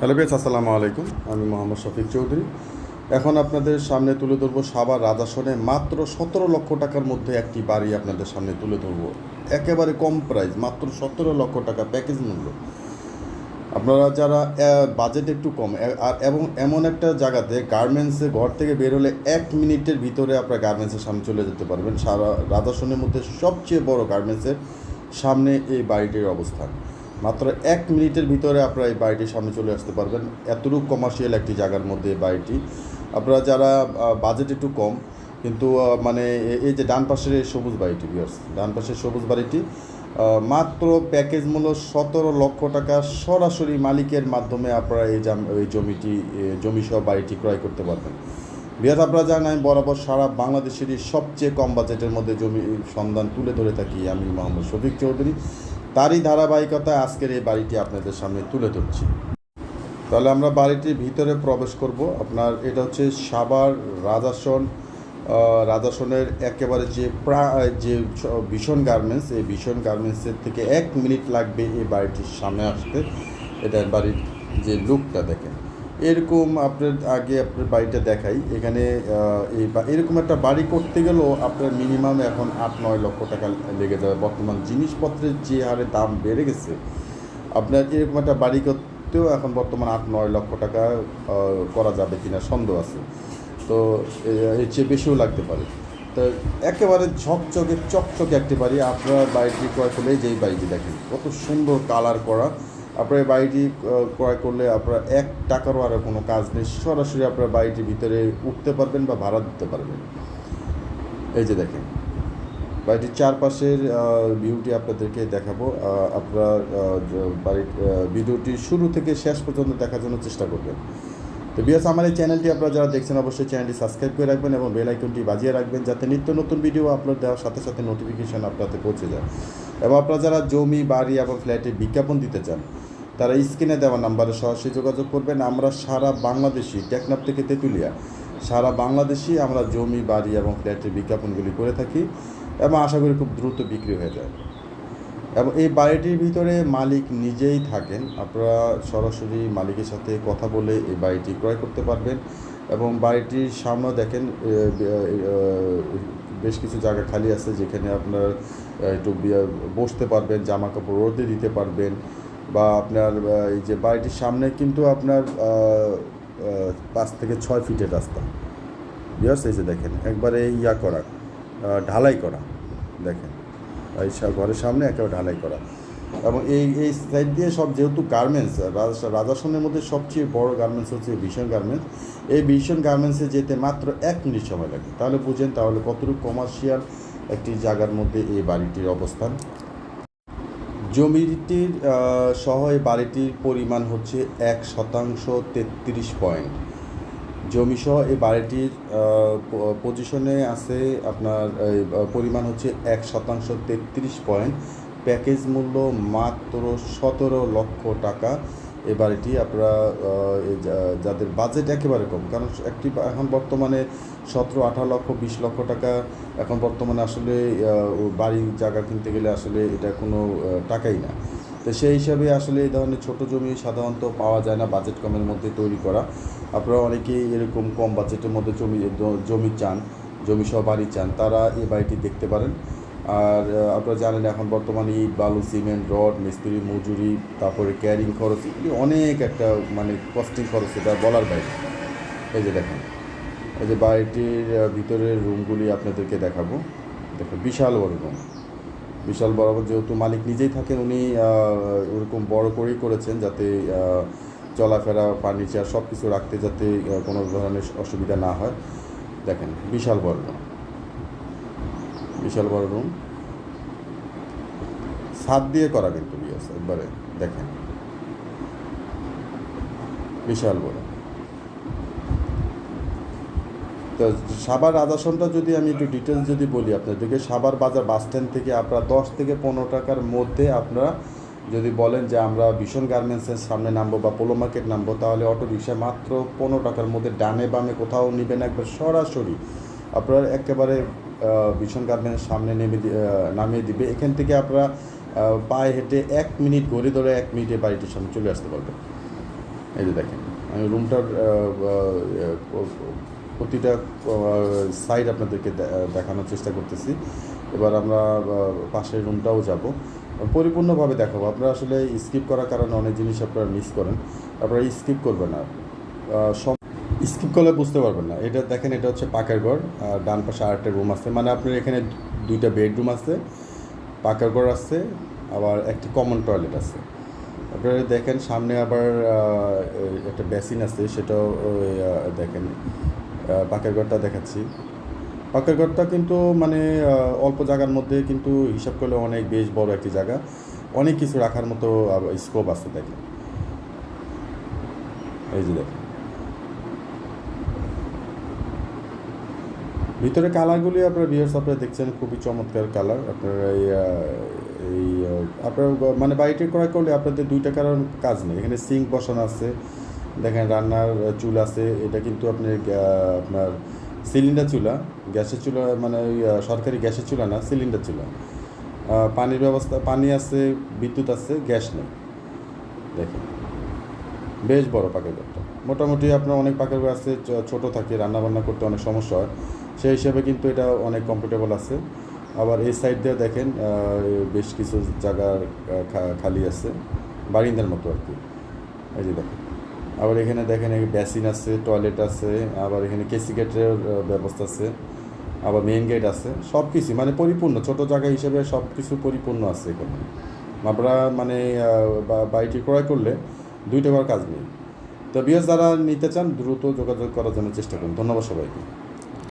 Hello বেশ আসসালামু আলাইকুম। আমি মোহাম্মদ শফিক চৌধুরী। এখন আপনাদের সামনে তুলে ধরবো সাবার রাজাসনে মাত্র সতেরো লক্ষ টাকার মধ্যে একটি বাড়ি আপনাদের সামনে তুলে ধরবো। একেবারে কম প্রাইস মাত্র সতেরো লক্ষ টাকা প্যাকেজ মূল্য। আপনারা যারা বাজেট একটু কম আর, এবং এমন একটা জায়গাতে গার্মেন্টসে ঘর থেকে বের হলে এক মিনিটের ভিতরে আপনার গার্মেন্টসের সামনে চলে যেতে পারবেন। সারা রাজাসনের মধ্যে সবচেয়ে বড় গার্মেন্টসের সামনে এই বাড়িটির অবস্থান। মাত্র এক মিনিটের ভিতরে আপনারা এই বাড়িটির সামনে চলে আসতে পারবেন। এতটুকু কমার্শিয়াল একটি জায়গার মধ্যে এই বাড়িটি। আপনারা যারা বাজেট একটু কম, কিন্তু মানে এই যে ডান পাশের সবুজ বাড়িটি বিয়ার্স ডান পাশের সবুজ বাড়িটি মাত্র প্যাকেজ মূল্য সতেরো লক্ষ টাকা সরাসরি মালিকের মাধ্যমে আপনারা এই এই জমিটি জমি সহ বাড়িটি ক্রয় করতে পারবেন। বিয়াস আপনারা জানেন আমি বরাবর সারা বাংলাদেশেরই সবচেয়ে কম বাজেটের মধ্যে জমি সন্ধান তুলে ধরে থাকি আমি মোহাম্মদ শফিক চৌধুরী। তারই ধারাবাহিকতায় আজকের এই বাড়িটি আপনাদের সামনে তুলে ধরছি। তাহলে আমরা বাড়িটির ভিতরে প্রবেশ করব। আপনার এটা হচ্ছে সাবার রাজাসন। রাজাসনের একেবারে যে প্রা, যে ভীষণ গার্মেন্টস এই ভীষণ গার্মেন্টসের থেকে এক মিনিট লাগবে এই বাড়িটির সামনে আসতে। এটা বাড়ির যে লুকটা দেখেন। এরকম আপনার আগে আপনার বাড়িটা দেখাই। এখানে এই এরকম একটা বাড়ি করতে গেলেও আপনার মিনিমাম এখন আট, নয় লক্ষ টাকা লেগে যাবে। বর্তমান জিনিসপত্রের যে হারে দাম বেড়ে গেছে, আপনার এরকম একটা বাড়ি করতেও এখন বর্তমান আট, নয় লক্ষ টাকা করা যাবে কিনা সন্দেহ আছে। তো এর চেয়ে বেশিও লাগতে পারে। তো, একেবারে ঝকঝকে, চকচকে একটি বাড়ি। আপনার বাড়িটি ক্রয় করলে যেই বাড়িটি দেখেন, কত সুন্দর কালার করা। আপনার বাড়িটি ক্রয় করলে আপনার এক টাকারও আর কোনো কাজ নেই। সরাসরি আপনার বাড়িটির ভিতরে উঠতে পারবেন বা ভাড়া দিতে পারবেন। এই যে দেখেন, বাড়িটির চারপাশের ভিউটি আপনাদেরকে দেখাবো। আপনারা বাড়ির ভিডিওটি শুরু থেকে শেষ পর্যন্ত দেখার জন্য চেষ্টা করবেন। তো বিয়াস আমার এই চ্যানেলটি আপনারা যারা দেখছেন, অবশ্যই চ্যানেলটি সাবস্ক্রাইব করে রাখবেন এবং বেল আইকনটি বাজিয়ে রাখবেন, যাতে নিত্য নতুন ভিডিও আপলোড দেওয়ার সাথে সাথে নোটিফিকেশান আপনাদের পৌঁছে যায়। এবং আপনারা যারা জমি, বাড়ি এবং ফ্ল্যাটে বিজ্ঞাপন দিতে চান, তারা স্ক্রিনে দেওয়া নাম্বারে সরাসরি যোগাযোগ করবেন। আমরা সারা বাংলাদেশি টেকনাপ থেকে তেঁতুলিয়া, সারা বাংলাদেশি আমরা জমি, বাড়ি এবং ফ্ল্যাটের বিজ্ঞাপনগুলি করে থাকি এবং আশা করি খুব দ্রুত বিক্রি হয়ে যায়। এবং এই বাড়িটির ভিতরে মালিক নিজেই থাকেন। আপনারা সরাসরি মালিকের সাথে কথা বলে এই বাড়িটি ক্রয় করতে পারবেন এবং বাড়িটির সামনে দেখেন বেশ কিছু জায়গা খালি আছে যেখানে আপনার একটু বসতে পারবেন জামা কাপড় রোদে দিতে পারবেন বা আপনার এই যে বাড়িটির সামনে কিন্তু আপনার পাঁচ থেকে ছয় ফিটের রাস্তা। বিয়ার্স এই যে দেখেন, একবারে ইয়া করা ঢালাই করা, দেখেন। এই ঘরের সামনে একেবারে ঢালাই করা। এবং এই এই সাইড দিয়ে সব যেহেতু গার্মেন্টস রাজাসনের মধ্যে সবচেয়ে বড় গার্মেন্টস হচ্ছে ভীষণ গার্মেন্টস এই ভীষণ গার্মেন্টসে যেতে মাত্র এক মিনিট সময় লাগে। তাহলে বুঝেন তাহলে কতটুকু কমার্শিয়াল একটি জায়গার মধ্যে এই বাড়িটির অবস্থান। জমিটির সহ এই বাড়িটির পরিমাণ হচ্ছে এক শতাংশ তেত্রিশ পয়েন্ট। জমিসহ এই বাড়িটির পজিশনে আছে আপনার পরিমাণ হচ্ছে এক শতাংশ তেত্রিশ পয়েন্ট। প্যাকেজ মূল্য মাত্র সতেরো লক্ষ টাকা। এই বাড়িটি আপনারা যাদের বাজেট একেবারে কম, কারণ একটি এখন বর্তমানে সতেরো, আঠারো লক্ষ, বিশ লক্ষ টাকা। এখন বর্তমানে আসলে বাড়ি জায়গা কিনতে গেলে আসলে এটা কোনো টাকাই না। তো সেই হিসাবে আসলে এই ধরনের ছোটো জমি সাধারণত পাওয়া যায় না বাজেট কমের মধ্যে তৈরি করা। আপনারা অনেকেই এরকম কম বাজেটের মধ্যে জমি জমি চান জমি সহ বাড়ি চান, তারা এই বাড়িটি দেখতে পারেন। আর আপনারা জানেন এখন বর্তমানে ইট, বালু, সিমেন্ট, রড, মিস্ত্রি, মজুরি, তারপরে ক্যারিং খরচ, এগুলি অনেক একটা মানে কস্টিং খরচ, এটা বলার বাইরে। এই যে দেখেন, এই যে বাড়িটির ভিতরের রুমগুলি আপনাদেরকে দেখাবো। দেখো বিশাল বড় রুম বিশাল বড় যেহেতু মালিক নিজেই থাকেন, উনি ওরকম বড় করেই করেছেন যাতে চলাফেরা, ফার্নিচার সব কিছু রাখতে যাতে কোনো ধরনের অসুবিধা না হয়। দেখেন, বিশাল বড় রুম। বিশাল বড় রুম। ছাদ দিয়ে করা কিন্তু বিয়াস একবারে দেখেন। বিশাল বড়। তো সাবার আদাসনটা যদি আমি একটু ডিটেলস যদি বলি আপনাদেরকে সাবার বাজার বাস স্ট্যান্ড থেকে আপনারা দশ থেকে পনেরো টাকার মধ্যে আপনারা যদি বলেন যে আমরা ভীষণ গার্মেন্টসের সামনে নামবো বা পোলো মার্কেট নামবো, তাহলে অটো রিক্সায় মাত্র পনেরো টাকার মধ্যে ডানে বামে কোথাও নেবেন একবার সরাসরি। আপনারা একেবারে ভীষণ গার্মেন্টসের সামনে নেমে নামিয়ে দিবে। এখান থেকে আপনারা পায়ে হেঁটে এক মিনিট ঘড়ি ধরে এক মিনিটে বাড়িটির সামনে চলে আসতে পারবেন। এই যে দেখেন, আমি রুমটার প্রতিটা সাইড আপনাদেরকে দেখানোর চেষ্টা করতেছি। এবার আমরা পাশের রুমটাও যাব। পরিপূর্ণভাবে দেখাবো। আপনারা আসলে স্কিপ করার কারণে অনেক জিনিস আপনারা মিস করেন। আপনারা স্কিপ করবেন না। স্কিপ করলে বুঝতে পারবেন না। এটা দেখেন, এটা হচ্ছে পাকার ঘর। আর ডান পাশে আরেকটা রুম আছে। মানে আপনার এখানে দুইটা বেডরুম আছে, পাকার ঘর আছে, আবার একটি কমন টয়লেট আছে। আপনারা দেখেন, সামনে আবার একটা বেসিন আছে। সেটাও দেখেন। পাকার ঘরটা দেখাচ্ছি। পাকার ঘরটা কিন্তু মানে অল্প জায়গার মধ্যে কিন্তু হিসাব করলে অনেক বেশ বড় একটি জায়গা। অনেক কিছু রাখার মতো স্কোপ আছে দেখেন। এই যে দেখেন। ভিতরে কালারগুলি আপনারা বিয়ার্স আপনারা দেখছেন, খুবই চমৎকার কালার। আপনারা এই এই আপনার মানে বাড়িটি ক্রয় করলে আপনাদের দুইটা কারণ কাজ নেই। এখানে সিঙ্ক বসানো আছে দেখেন রান্নার চুল আছে এটা কিন্তু আপনার আহ, আপনার সিলিন্ডার চুলা গ্যাসের চুলা মানে সরকারি গ্যাসের চুলা না সিলিন্ডার চুলা। পানির ব্যবস্থা পানি আছে বিদ্যুৎ আছে গ্যাস নেই। দেখেন বেশ বড় পাকের ঘরটা মোটামুটি আপনার অনেক পাকের ঘর আছে ছোট থাকে রান্নাবান্না করতে অনেক সমস্যা হয়। সেই হিসাবে কিন্তু এটা অনেক কমফোর্টেবল আছে। আবার এই সাইড দিয়ে দেখেন বেশ কিছু জায়গা খালি আছে বারিন্দার মতো আর কি। এই যে দেখেন। আবার এখানে দেখেন বেসিন আছে, টয়লেট আছে, আবার এখানে কেসি গেটের ব্যবস্থা আছে, আবার মেইন গেট আছে সব কিছু মানে পরিপূর্ণ, ছোট জায়গা হিসেবে সব কিছু পরিপূর্ণ আছে এখানে। আমরা মানে বাড়িটি ক্রয় করলে দুই টাকার কাজ নেই। তো বিএস যারা নিতে চান, দ্রুত যোগাযোগ করার জন্য চেষ্টা করুন। ধন্যবাদ সবাইকে।